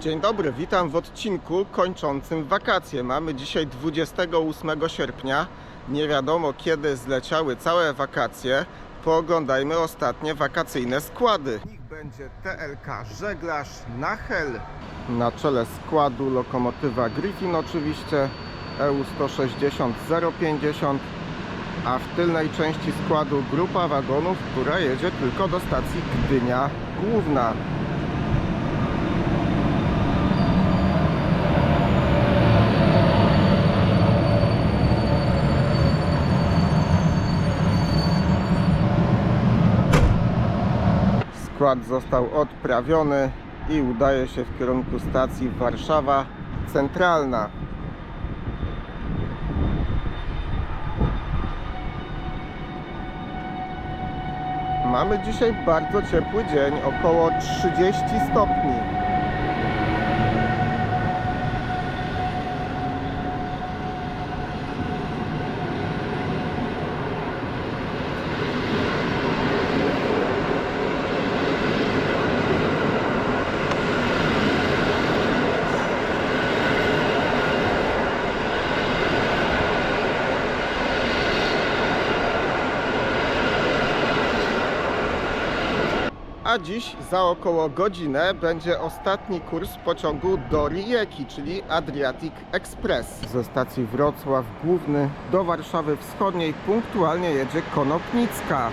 Dzień dobry, witam w odcinku kończącym wakacje. Mamy dzisiaj 28 sierpnia. Nie wiadomo kiedy zleciały całe wakacje. Pooglądajmy ostatnie wakacyjne składy. Niech będzie TLK Żeglarz Nachel. Na czele składu lokomotywa Griffin oczywiście, EU 160 050, a w tylnej części składu grupa wagonów, która jedzie tylko do stacji Gdynia Główna. Skład został odprawiony i udaje się w kierunku stacji Warszawa Centralna. Mamy dzisiaj bardzo ciepły dzień, około 30 stopni. A dziś za około godzinę będzie ostatni kurs pociągu do Rijeki, czyli Adriatic Express. Ze stacji Wrocław Główny do Warszawy Wschodniej punktualnie jedzie Konopnicka.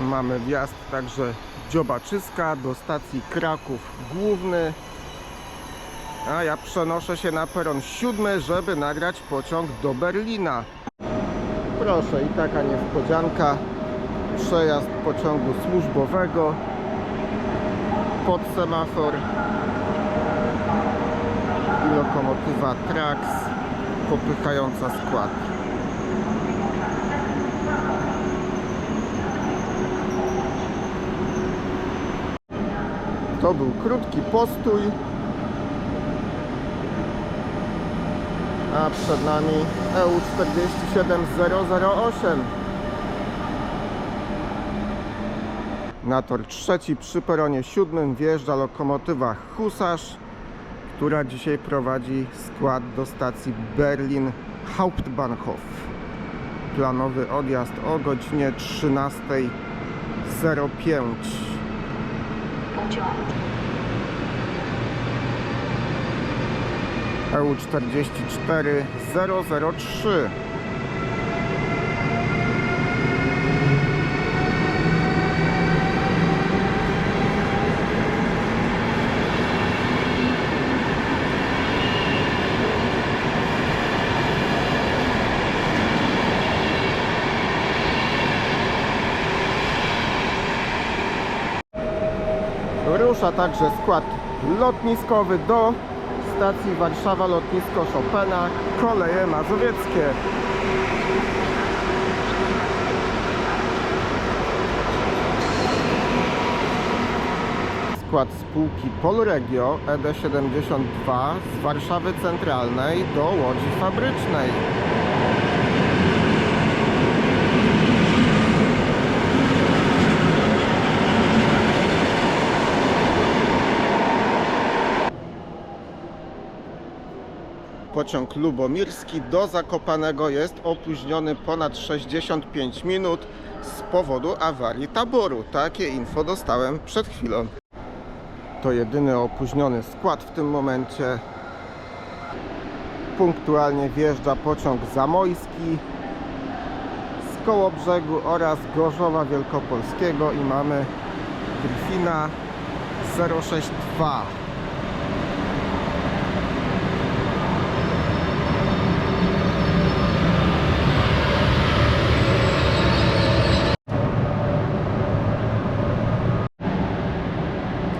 Mamy wjazd także Dziobaczyska do stacji Kraków Główny. A ja przenoszę się na peron siódmy, żeby nagrać pociąg do Berlina. Proszę, i taka niespodzianka. Przejazd pociągu służbowego pod semafor i lokomotywa Trax popychająca skład. To był krótki postój. A przed nami E EU 47008. Na tor trzeci przy peronie siódmym wjeżdża lokomotywa Husarz, która dzisiaj prowadzi skład do stacji Berlin Hauptbahnhof. Planowy odjazd o godzinie 13.05. EU 44 003 Rusza także skład lotniskowy do stacji Warszawa Lotnisko Chopina, koleje mazowieckie. Skład spółki Polregio E ED72 z Warszawy Centralnej do Łodzi Fabrycznej. Pociąg lubomirski do Zakopanego jest opóźniony ponad 65 minut z powodu awarii taboru. Takie info dostałem przed chwilą. To jedyny opóźniony skład w tym momencie. Punktualnie wjeżdża pociąg zamojski z Kołobrzegu oraz Gorzowa Wielkopolskiego i mamy Gryfina 062.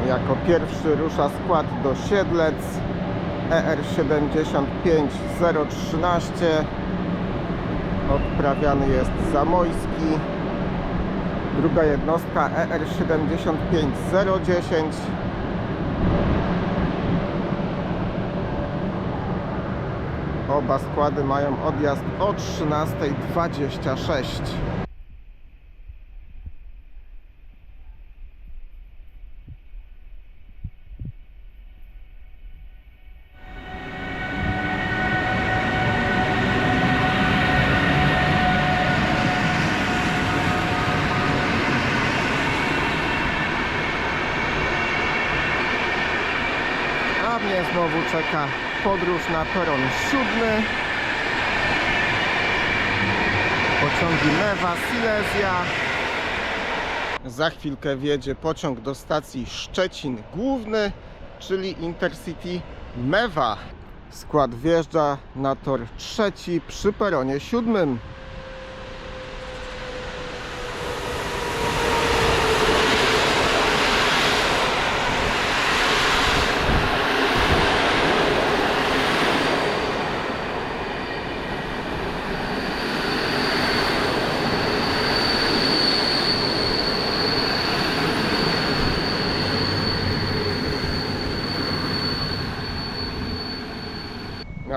Jako pierwszy rusza skład do Siedlec. E ER75013 odprawiany jest Zamojski. Druga jednostka E ER75010 Oba składy mają odjazd o 13.26 podróż na peron siódmy. Pociągi Mewa, Silesia. Za chwilkę wjedzie pociąg do stacji Szczecin Główny, czyli Intercity Mewa. Skład wjeżdża na tor trzeci przy peronie siódmym.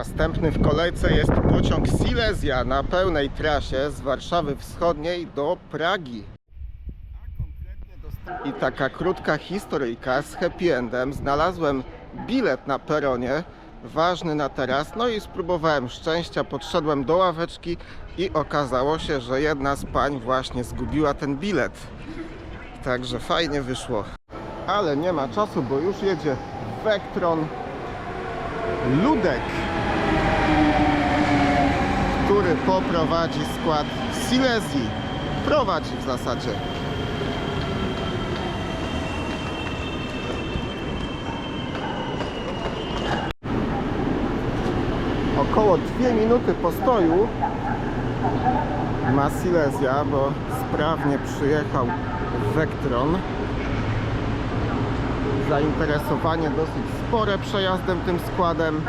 Następny w kolejce jest pociąg Silesia na pełnej trasie z Warszawy Wschodniej do Pragi. I taka krótka historyjka z happy endem. Znalazłem bilet na peronie, ważny na teraz. No i spróbowałem szczęścia, podszedłem do ławeczki i okazało się, że jedna z pań właśnie zgubiła ten bilet. Także fajnie wyszło. Ale nie ma czasu, bo już jedzie Vectron Ludek, który poprowadzi skład Silesii. Prowadzi w zasadzie. Około 2 minuty postoju ma Silesia, bo sprawnie przyjechał Vectron zainteresowanie dosyć spore przejazdem tym składem.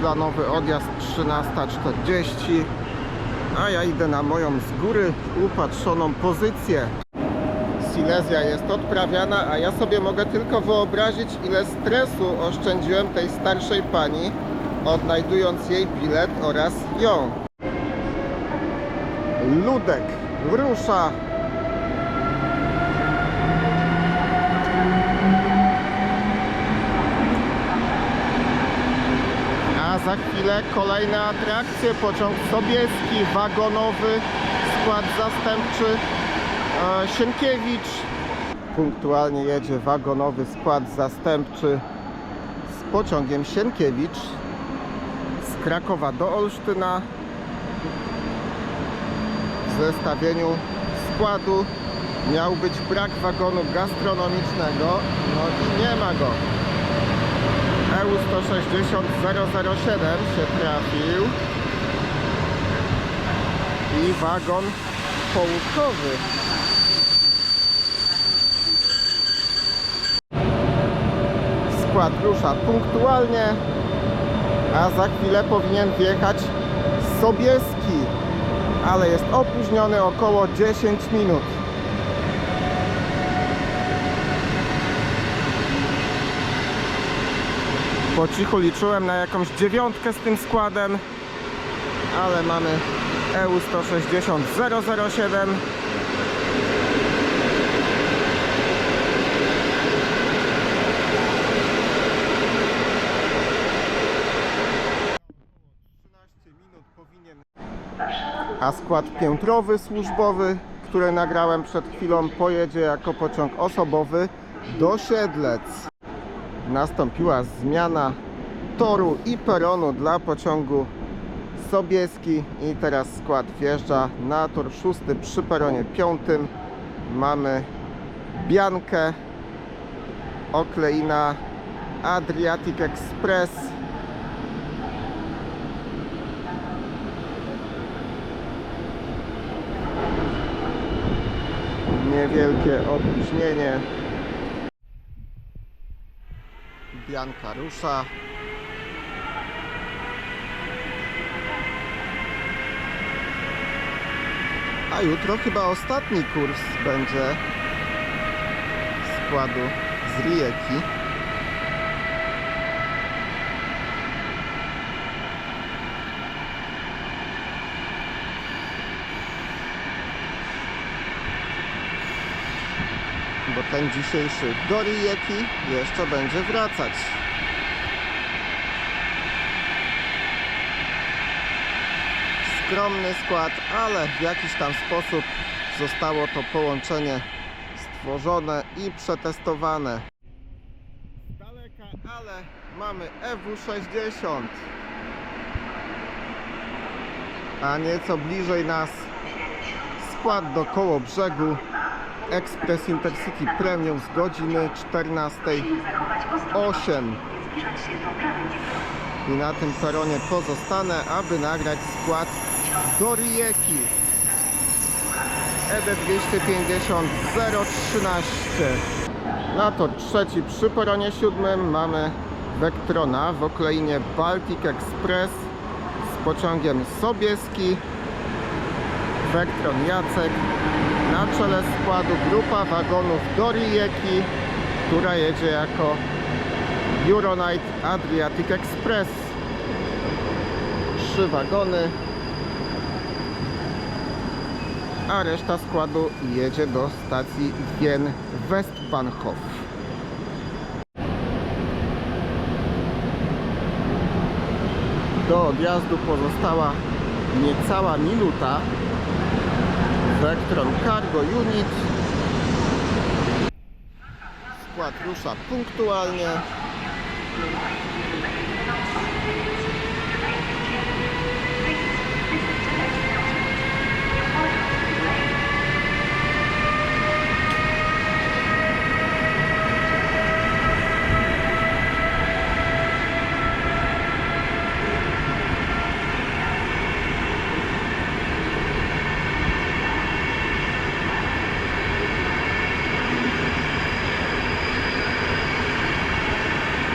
Planowy odjazd 13.40, a ja idę na moją z góry upatrzoną pozycję. Silesia jest odprawiana, a ja sobie mogę tylko wyobrazić, ile stresu oszczędziłem tej starszej pani, odnajdując jej bilet oraz ją. Ludek rusza za chwilę kolejne atrakcje. Pociąg Sobieski, wagonowy, skład zastępczy e, Sienkiewicz. Punktualnie jedzie wagonowy skład zastępczy z pociągiem Sienkiewicz z Krakowa do Olsztyna. W zestawieniu składu miał być brak wagonu gastronomicznego, no i nie ma go. EU 160 007 się trafił i wagon połówkowy. Skład rusza punktualnie, a za chwilę powinien wjechać Sobieski, ale jest opóźniony około 10 minut. Po cichu liczyłem na jakąś dziewiątkę z tym składem, ale mamy EU 160 007. A skład piętrowy służbowy, który nagrałem przed chwilą, pojedzie jako pociąg osobowy do Siedlec nastąpiła zmiana toru i peronu dla pociągu Sobieski i teraz skład wjeżdża na tor szósty przy peronie piątym. Mamy Biankę, Okleina, Adriatic Express. Niewielkie opóźnienie. Bianka rusza. A jutro chyba ostatni kurs będzie składu z Rijeki. Bo ten dzisiejszy do Rijeki jeszcze będzie wracać. skromny skład, ale w jakiś tam sposób zostało to połączenie stworzone i przetestowane. Z daleka, ale mamy EW60. A nieco bliżej nas skład do koło brzegu Express Intercity Premium z godziny 14.08 i na tym peronie pozostanę, aby nagrać skład do Rijeki. ED 250 013 na tor trzeci przy peronie siódmym mamy Vectrona w okleinie Baltic Express z pociągiem Sobieski Vectron Jacek na czele składu grupa wagonów do Rijeki która jedzie jako Euronight Adriatic Express. Trzy wagony. A reszta składu jedzie do stacji Wien Westbahnhof. Do odjazdu pozostała niecała minuta. Vectron Cargo Unit Skład rusza punktualnie.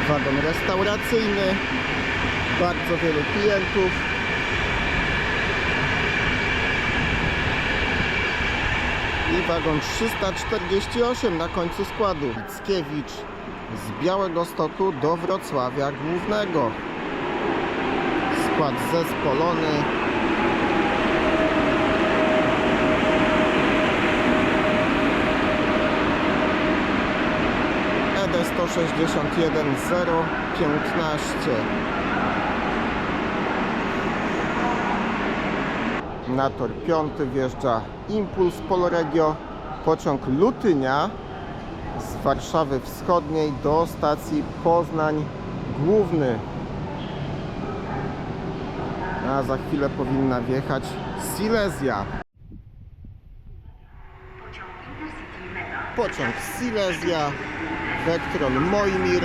wagon restauracyjny, bardzo wielu klientów. I wagon 348 na końcu składu. Mickiewicz z Białego Stoku do Wrocławia Głównego. Skład zespolony. ED 161 015 Na tor piąty wjeżdża Impuls Polregio, pociąg Lutynia z Warszawy Wschodniej do stacji Poznań Główny. A za chwilę powinna wjechać Silesia. Pociąg Silesia, Vectron Mojmir.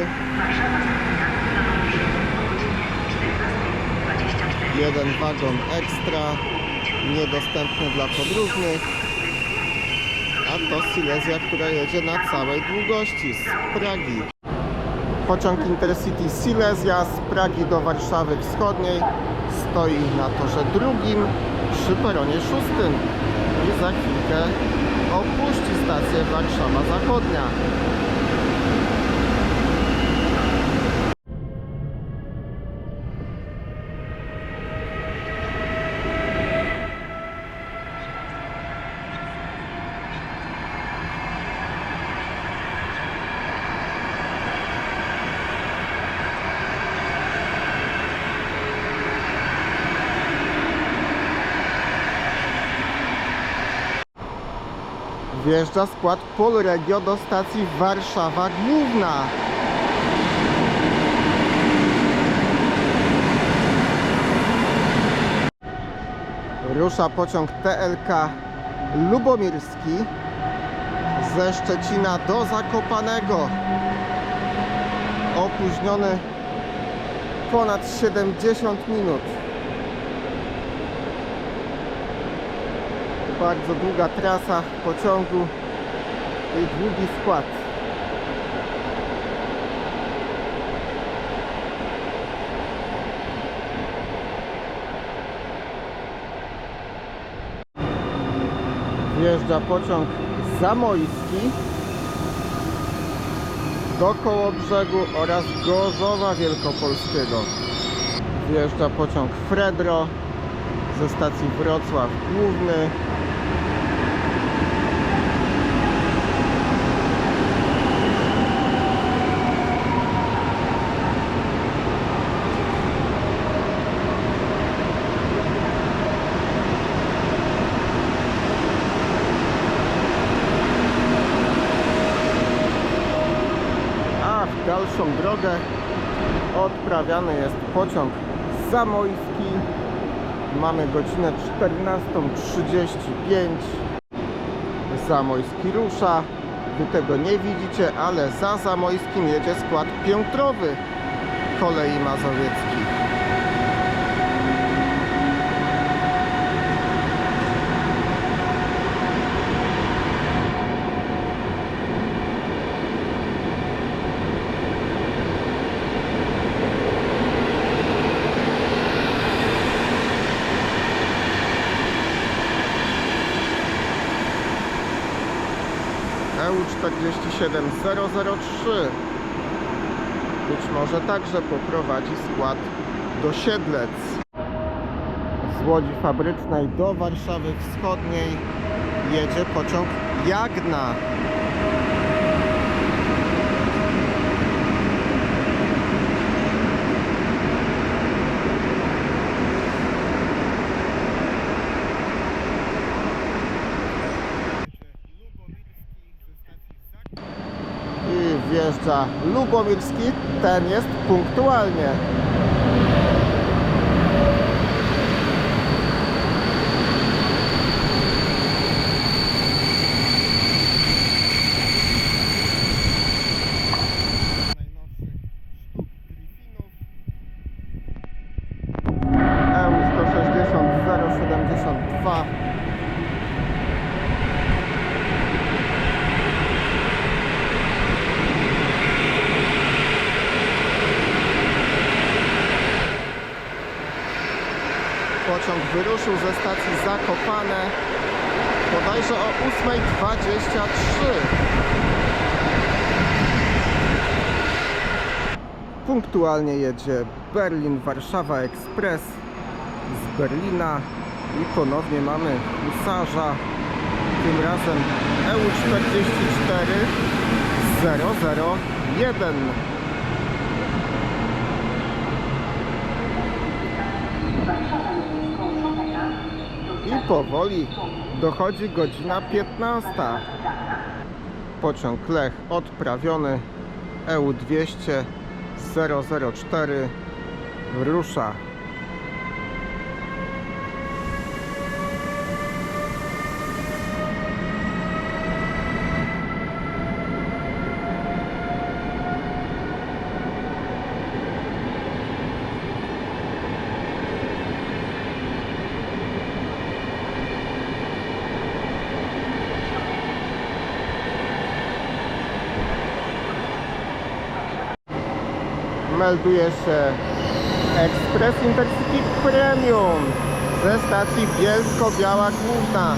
Jeden wagon ekstra, niedostępny dla podróżnych. A to Silesia, która jedzie na całej długości z Pragi. Pociąg Intercity Silesia z Pragi do Warszawy Wschodniej stoi na torze drugim przy peronie szóstym i za chwilkę opuści stację Warszawa Zachodnia. Wjeżdża skład Polregio do stacji Warszawa Główna. Rusza pociąg TLK Lubomirski ze Szczecina do Zakopanego. Opóźniony ponad 70 minut. Bardzo długa trasa pociągu i długi skład. Wjeżdża pociąg Zamojski do Kołobrzegu oraz Gorzowa Wielkopolskiego. Wjeżdża pociąg Fredro ze stacji Wrocław Główny. a dalszą drogę odprawiany jest pociąg zamojski. Mamy godzinę 14.35. Zamojski rusza. Wy tego nie widzicie, ale za Zamojskim jedzie skład piętrowy kolei mazowieckich. EU 47003 być może także poprowadzi skład do Siedlec. Z Łodzi Fabrycznej do Warszawy Wschodniej jedzie pociąg Jagna. I wjeżdża Lubomirski, ten jest punktualnie. EU 160 072 Pociąg wyruszył ze stacji Zakopane bodajże o 8.23. Punktualnie jedzie Berlin-Warszawa Express z Berlina i ponownie mamy husarza, tym razem E EU44 001. I powoli dochodzi godzina 15. Pociąg Lech odprawiony E EU200 004 rusza. Melduje się Express Intercity Premium ze stacji Bielsko-Biała Główna.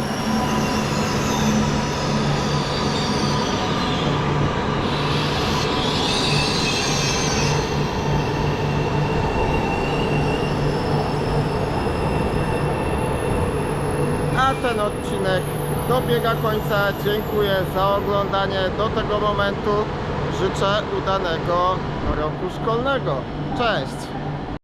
A ten odcinek dobiega końca. Dziękuję za oglądanie do tego momentu. Życzę udanego roku szkolnego. Cześć!